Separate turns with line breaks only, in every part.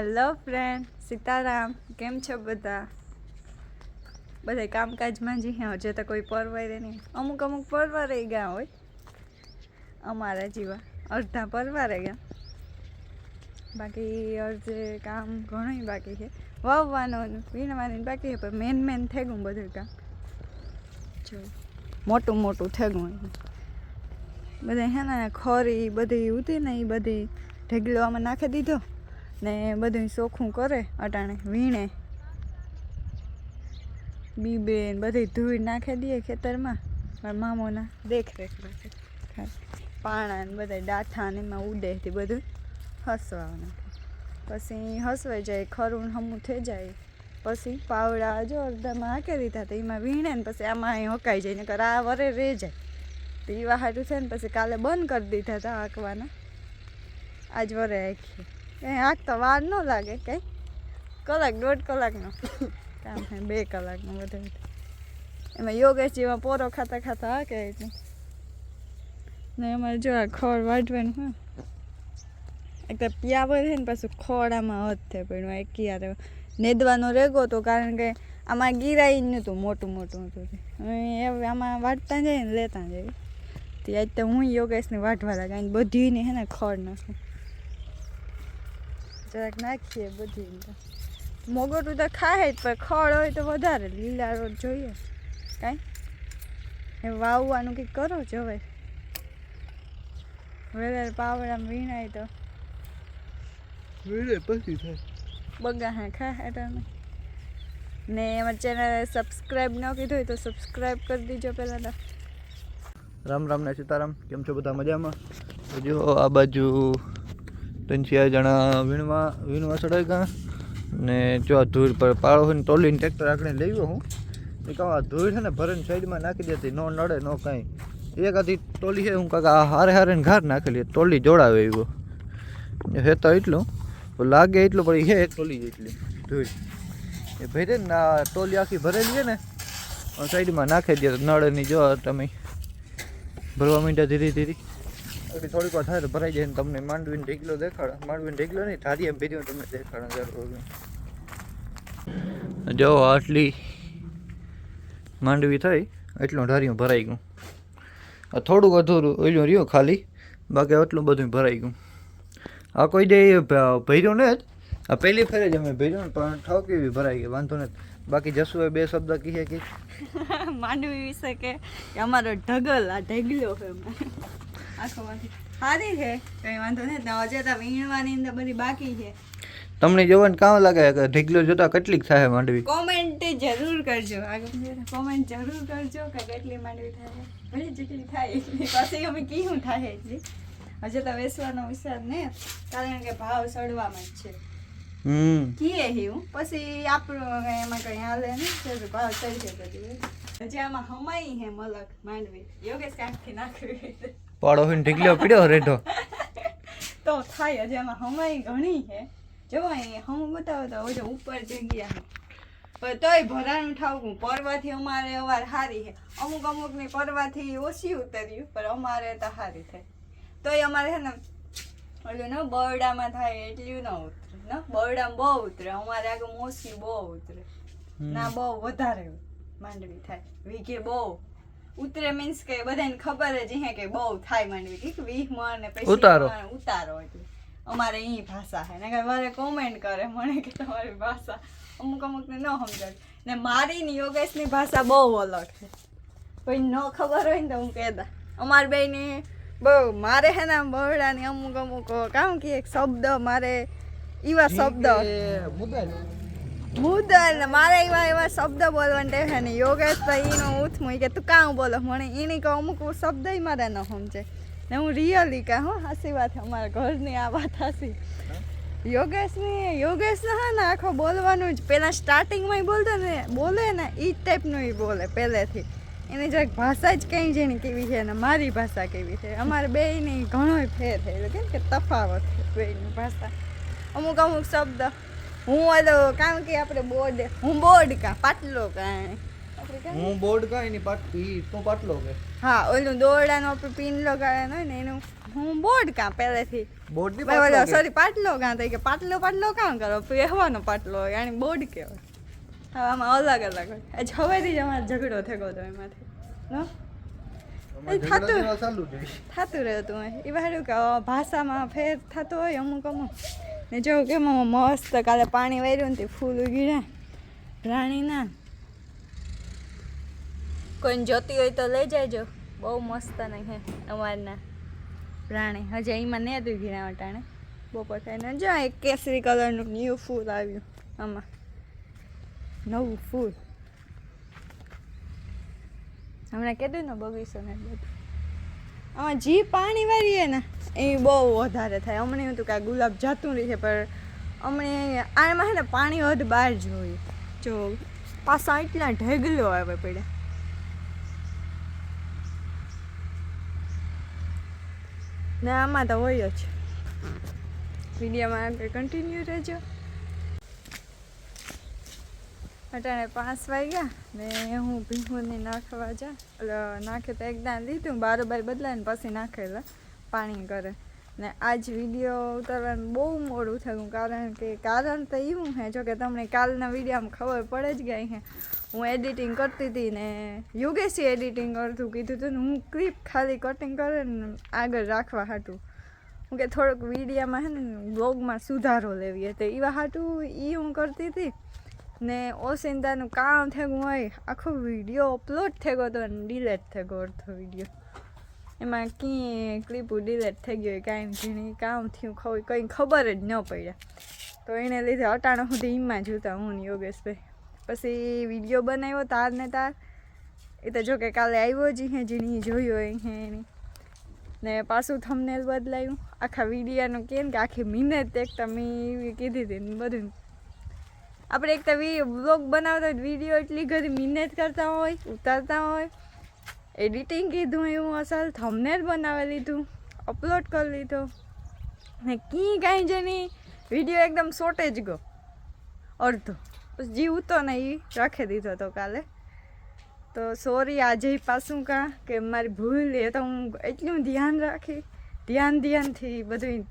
Friend Sitaram, કેમ છો બધા? બધા કામકાજમાં જી હા, હજુ તો કોઈ પરવારે નહીં. અમુક અમુક પરવારે ગયા હોય. અમારા જેવા અડધા પરવારે ગયા. બાકી અડધે કામ ઘણું બાકી છે. વાવવાનું, વીણવાનું બાકી છે, પણ મેન મેન થઈ ગયું બધું કામ. જો, મોટું મોટું થઈ ગયું બધા હે ને, ખોરી, બધી ઉતી ને એ બધી ઢગલો આમાં નાખી દીધો. ને બધું ચોખ્ખું કરે, અટાણે વીણે. બીબે ને બધી ધૂળ નાખી દઈએ ખેતરમાં મારા મામોના દેખરેખ રાખે પાણા ને બધા ડાઠા ને એમાં ઉડે તે બધું હસવાનું પછી હસવાઈ જાય, ખરું ને હમું થઈ જાય. પછી પાવડા જો અડધામાં હાંકી દીધા તો એમાં વીણે ને પછી આમાં અહીં હકાઈ જાય, નકર આ વરે રહી જાય. તો એ હાટું છે ને પછી કાલે બંધ કરી દીધા હતા હાંકવાના. આજ વરે આખી કંઈ આંખ તો વાર ન લાગે કંઈ. કલાક દોઢ કલાકનો. કામ હે, બે કલાકનો બધે. એમાં યોગેશ જેવા પોરો ખાતા ખાતા હાકે એટલે ને અમારે જો આ ખોળ વાટવાનું હોય. એક તો પિયાવર છે ને પાછું ખોળામાં હદ થાય પણ એક યાર નેદવાનો રેગો તો કારણ કે આમાં ગીરાઈ જ નહોતું મોટું મોટું હતું. એ આમાં વાટતા જાય ને લેતા જાય. તે આજ તો હું યોગેશને વાઢવા લાગે. અને બધીને હે ને ખોળ નાખું. જરાક નાખીએ બધી તો. મોગોટું તો ખાય જ પણ ખડ હોય તો વધારે લીલા રોડ જોઈએ. કાંઈ? એ વાવવાનું કંઈક કરો જ હવે? વેલર પાવડા વીણાય તો.
વીણે પછી થાય.
બગા હા ખા એટલે ને અમારી ચેનલ સબસ્ક્રાઈબ ન કીધું હોય તો સબસ્ક્રાઈબ કરી દીજો પહેલાં તો.
રામ રામ ને સીતારામ. કેમ છો બધા મજામાં? જો આ બાજુ ત્રણ ચાર જણા વીણવા વીણવા ચડાવ્યા ને જો આ ધૂળ પર પાળો હોય ને ટોલીને ટ્રેક્ટર આંકડીને લઈ ગયો હું. એ કહું, આ ધૂળ છે ને ભરણ સાઈડમાં નાખી દેતી નો નડે, નો કાંઈ. એક આધી ટોલી છે, હું કાકા આ હારે હારે ને ઘાર નાખેલી ટોલી જોડાવે એવો. હે તો એટલું લાગે એટલું, પણ છે એક ટોલી જેટલી, ધૂળ. એ ભરે ને આ ટોલી આખી ભરેલી છે ને સાઈડમાં નાખી દે નળે નહીં, જો તમે ભરવા માંડ્યા ધીરે ધીરે. એટલે થોડીક વાર થાય તો ભરાઈ જાય તમને માંડવીને ઢેકલો દેખાડે. માંડવીને ઢેકલો નહીં ધારી એમ ભેજો તમને દેખાડે જરૂર જો આટલી માંડવી થઈ, એટલું ઢારીયું ભરાઈ ગયું. થોડુંક અધૂરું ઓલું રહ્યું ખાલી, બાકી આટલું બધું ભરાઈ ગયું. આ કોઈ દે ભર્યો ને જ. આ પહેલી ફેરે જ અમે ભર્યો ને, પણ ઠોક એવી ભરાઈ ગઈ, વાંધો નથી. બાકી જસુએ બે શબ્દ કહીએ કે?
માંડવી વિશે કે અમારો ઢગલ આ ઢગલ્યો છે આખોમાંથી સારી છે. કંઈ વાંધો નહીં તો હજે વીણવાની અંદર બધી બાકી છે.
તમને જોવાનું કામ લાગે કે ઢીકલો જોતા કેટલીક થાય માંડવી?
કોમેન્ટ જરૂર કરજો. કોમેન્ટ જરૂર કરજો કે કેટલી માંડવી થાય ભલે જેટલી થાય પછી અમે કીધું થાય એટલી હજે તો વેસવાનો વિચાર ને કારણ કે ભાવ સડવામાં જ છે.
હમ.
કીએ હું પછી આપણું કઈ એમાં કઈ હાલે નહીં ભાવ ચડી છે બધી. હજી આમાં હમાઈ હે મલક માંડવી. યોગેશ કાંકથી નાખવી.
પાડો હોય ઢીકલ્યો પીડ્યો રેઢો.
તો થાય હજી એમાં હમાય ઘણી છે. જો અહીં હમ બતાવો તો હવે ઉપર જગ્યા પણ તોય ભરાનું ઠાવકું પરવાથી અમારે અવાર સારી છે. અમુક અમુકની પરવાથી ઓછી ઉતર્યું પણ અમારે તો સારી થાય તોય અમારે છે ને ઓલું ને બરડામાં થાય એટલું ન ઉતરે ને? બરડામાં બહુ ઉતરે. અમારે આગળ મોસી બહુ ઉતરે. ના બહુ વધારે માંડવી થાય. વીઘે બહુ. ઉતરે મીન્સ કે બધાને ખબર જ હે કે બહુ થાય માંડવી કે વીહ મણ ને પછી
ઉતારો.
ઉતારો એટલે. અમારે અહીં ભાષા હે. ને કે મારે કોમેન્ટ કરે મને કે તમારી ભાષા અમુક અમુકને ન સમજાય. ને મારી ને યોગેશની ભાષા બહુ અલગ છે. કોઈ ન ખબર હોય ને તો હું કહેતા. અમાર ને બહુ મારે હે ને આમ બહડાની અમુક અમુક કામ કે એક શબ્દ મારે એવા શબ્દ. મુદલ મારે એવા એવા શબ્દ બોલવાને છે ને. યોગેશ તો એનો ઉથમું કે, તું કાં બોલો? મને એની કહું, અમુક શબ્દ મારે ન સમજે. ને હું રિયલી કહું, હો, હાસી વાત અમારા ઘરની આ વાત હાસી. યોગેશની, યોગેશ હા ને, આખો બોલવાનું જ. પહેલાં સ્ટાર્ટિંગમાં બોલતો ને, બોલે ને એ જ ટાઈપનું એ બોલે પહેલેથી. એની જરાક ભાષા જ કંઈ જેની કેવી છે ને, મારી ભાષા કેવી છે. અમારે બેયની ઘણો ફેર થયેલો કેમ કે તફાવત છે બેયની ભાષા. અમુક અમુક શબ્દ. હું ઓલો કામ કે આપણે બોર્ડ હું બોર્ડ કા પાટલો કા આપણે કાં?
હું બોર્ડ કા એની પાટ તું પાટલો કે?
હા ઓલું દોરડાનો આપણે પિન હોય ને એનું હું બોર્ડ કા પહેલેથી.
બોર્ડની
ઓલો સોરી પાટલો કા થઈ કે પાટલો પાટલો કામ કરો? પહેવાનો પાટલો હોય બોર્ડ કહેવાય. હવે આમાં અલગ અલગ હોય. આજ હવેથી જ અમારો ઝઘડો થયો હતો એમાંથી. નો? થતું થાતું.
ઝઘડા જેવા ચાલુ
થતું રહેતું હોય. એ વાળું કે ભાષામાં ફેર થતો હોય અમુક અમુક. ને જો કેમ મસ્ત કાલે પાણી વાર્યું ને તે ફૂલ ઉગીડ્યા રાણીના. કોઈને જોતી હોય તો લઈ જાયજો બહુ મસ્ત નહીં અમારના પ્રાણી હજી એમાં ને હતું ઘીણા વટાણે. બપોર થાય ને જો એક કેસરી કલરનું ન્યુ ફૂલ આવ્યું આમાં. નવું ફૂલ. હમણાં કીધું ને બગીચો ને બધું. આમાં જી પાણી વાળીએ ને એ બહુ વધારે થાય. અમને એવું હતું કે ગુલાબ જતું રહે પણ હમણે આમાં છે ને પાણી હદ બહાર જોયું જો, પાછા એટલા ઢગલો આવે પડે. ને આમાં તો હોય જ. વિડીયોમાં આગળ કન્ટિન્યુ રહેજો. અટાણે પાંચ વાગ્યા, ને હું ભીંગુને નાખવા જા. એટલે નાખે તો એકદમ લીધું બારોબાર બદલાય ને પછી નાખેલા. પાણી કરે. ને આજ વીડિયો ઉતારવાનું બહુ મોડું થયું, કારણ કે, કારણ તો એવું હે, જો કે તમને કાલના વિડીયોમાં ખબર પડે જ ગઈ છે હું એડિટિંગ કરતી હતી ને યોગેશી એડિટિંગ કરતું કીધું હતું ને હું ક્લિપ ખાલી કટિંગ કરે ને આગળ રાખવા હાટું. હું કે થોડોક વિડીયામાં હે ને બ્લોગમાં સુધારો લેવી હતી એવા હાટું એ હું કરતી હતી. ને ઓસિંદાનું કામ થયું હોય, આખો વીડિયો અપલોડ થયો હતો અને ડિલેટ થયો અડધો વીડિયો એમાં ક્યાંય ક્લિપો ડિલેટ થઈ ગયો કાંઈ ઝીણી કામ થયું કંઈ ખબર જ ન પડ્યા તો એને લીધે અટાણો સુધી એમાં જોતા હું ને યોગેશભાઈ. પછી વીડિયો બનાવ્યો તાર ને તાર. એ તો જો કે કાલે આવ્યો જ હે જીણી જોયો હે એની. ને પાછું થમનેલ બદલાયું. આખા વિડીયાનું કેમ કે આખી મહેનત એક તમે કીધી હતી બધું. આપણે એક તો બ્લોગ બનાવતા હોય વીડિયો એટલી ઘણી મહેનત કરતા હોય, ઉતારતા હોય. એડિટિંગ કીધું, એવું અસલ થંબનેલ બનાવી લીધું અપલોડ કરી લીધો. ને કી કાંઈ જેની વીડિયો એકદમ શોર્ટેજ ગયો. અડધો. જીવ તો ને એ રાખી દીધો તો કાલે. તો સોરી આજે પાછું કાં, કે મારી ભૂલ એ તો હું એટલું ધ્યાન રાખી, ધ્યાન ધ્યાનથી બધું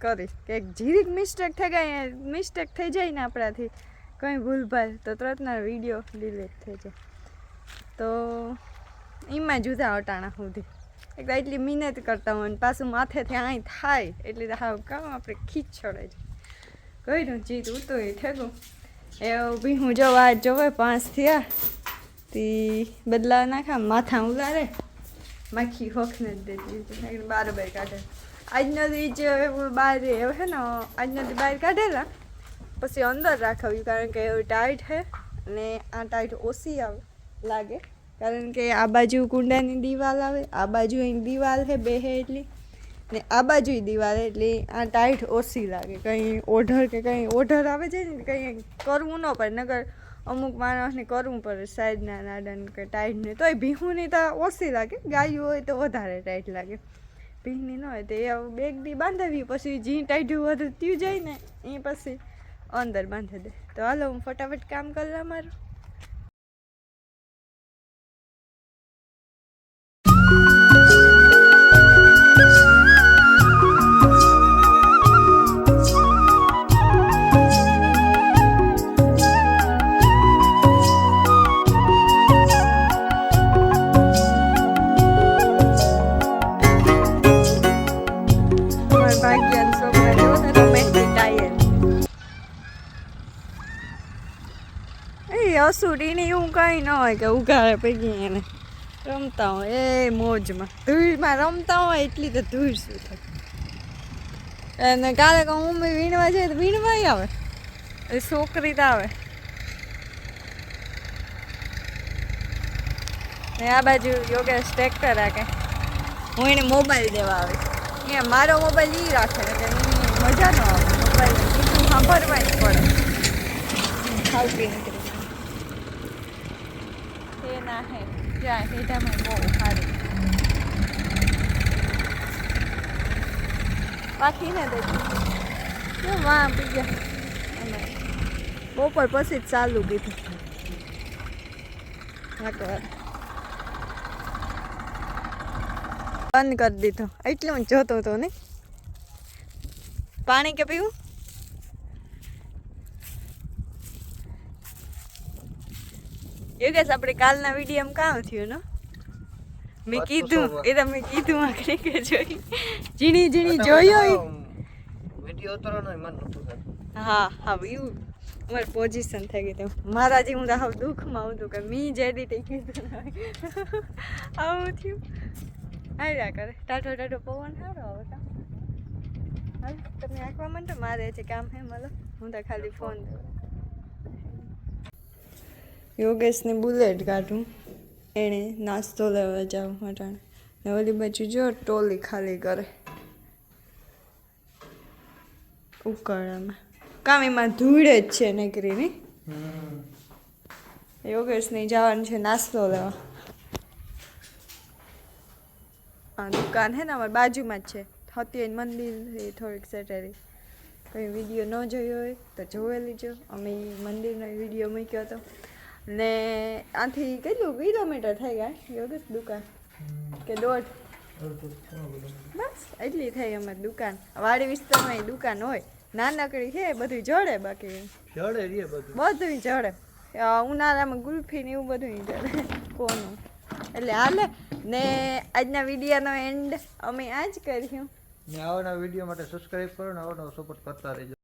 કરીશ. કે જીરીક મિસ્ટેક થઈ ગઈ મિસ્ટેક થઈ જાય ને આપણાથી, કંઈ ભૂલભાલ, તો તરતના વીડિયો ડિલીટ થઈ જાય. તો એમાં જુદા અટાણા સુધી. એક એટલી મહેનત કરતા હોય ને પાછું માથેથી અહીં થાય, એટલે હાવ કામ આપણે ખીચ છોડે છે. કર્યું જીત ઉતો એ ઠેકું એ ઊભી હું જો વાત જોવે, પાંચ થયા. તી બદલા નાખા, માથા ઉલારે. માખી હોખને જ દેતી બાર કાઢે. આજનો દી જે બહાર એવું છે ને આજનો દી બહાર કાઢેલા. પછી અંદર રાખાવ્યું કારણ કે એવું ટાઈટ છે અને આ ટાઈટ ઓછી આવે, લાગે. કારણ કે આ બાજુ કુંડાની દિવાલ આવે, આ બાજુ અહીં દિવાલ છે બે હે એટલી, ને આ બાજુ દિવાલ એટલે આ ટાઈટ ઓછી લાગે. કંઈ ઓઢર કે કંઈ ઓઢર આવે છે ને, કંઈ કરવું ન પડે નગર અમુક માણસને કરવું પડે સાઈડના નાડન કે ટાઈટને તોય ભીહુની તો ઓછી લાગે. ગાયું હોય તો વધારે ટાઈટ લાગે. ભીહની ન હોય તો એ બેગ દી બાંધાવી, પછી જી ટાઈટ વધુ ત્યું જાય ને, એ પછી અંદર બાંધી દે. તો હાલો, હું ફટાફટ કામ કરી મારું મારા. અસુરીની એવું કંઈ ન હોય કે ઉઘાડે પૈકી એને. રમતા હોય, એ મોજમાં. ધૂળમાં રમતા હોય એટલી તો ધૂળ શું થાય. અને કાલે કહું, હું વીણવા જાય તો વીણવાય આવે. છોકરી તો આવે. ને આ બાજુ યોગેશ ટ્રેક્ટર રાખે હું એને મોબાઈલ દેવા આવે. એ મારો મોબાઈલ એ રાખે, એટલે મજા ન આવે. મોબાઈલ કીધું સાંભળવા જ પડે. ખાવ એ ના હે. જ્યાં હેઠામાં બહુ સારી બાકી ને દેખી કેમ વાં પી ગયા અને બપોર પછી જ ચાલુ કીધું. બંધ કરી દીધો. એટલું જ જોતો હતો ને? પાણી કે પીવું? યોગેશ આપણે કાલના વીડિયો કામ થયું ને? મેં કીધું એ તમે કીધું આખરે કે જોઈ. ઝીણી ઝીણી જોયો.
વીડિયો ઉતારવાનો મન નહોતું
હા હા એવું અમાર પોઝિશન થઈ ગઈ તેમ. મારાજી હું તો દુઃખમાં હતું કે મી જે રીતે કીધું આવું થયું. આવ્યા કરે. ટાટો ટાટો પવન સારો આવતા હાલ તમે આંખવા માંડો? મારે છે કામ હે મલો હું તો ખાલી ફોન યોગેશની બુલેટ કાઢું. એણે નાસ્તો લેવા જાઉં હટાણે ને ઓલી બાજુ જો ટોલી ખાલી કરે. ઉકળામાં. કામ એમાં ધૂળ જ છે નીકળીની યોગેશની જવાનું છે નાસ્તો લેવા. આ દુકાન હે ને અમારી બાજુમાં જ છે. હતીન મંદિર થોડીક સેટરી કંઈ વીડિયો ન જોયો હોય તો જોઈ લીજો. અમે મંદિરનો વીડિયો મૂક્યો હતો. ને આથી કેટલું કિલોમીટર થઈ ગયા? યોગેશ દુકાન કે દોઢ? બસ એટલી થઈ અમારી દુકાન. વાડી વિસ્તારમાં દુકાન હોય. નાનકડી છે બધું જડે બાકી.
જડે રે બધું.
બધું જડે. ઉનાળામાં ગુલ્ફી ને એવું બધું જડે કોનું. એટલે હાલે ને આજના વિડીયોનો એન્ડ અમે આ જ કર્યું
ને આવના વીડિયો માટે સબસ્ક્રાઇબ કરો ને આવનો સપોર્ટ કરતા રહેજો.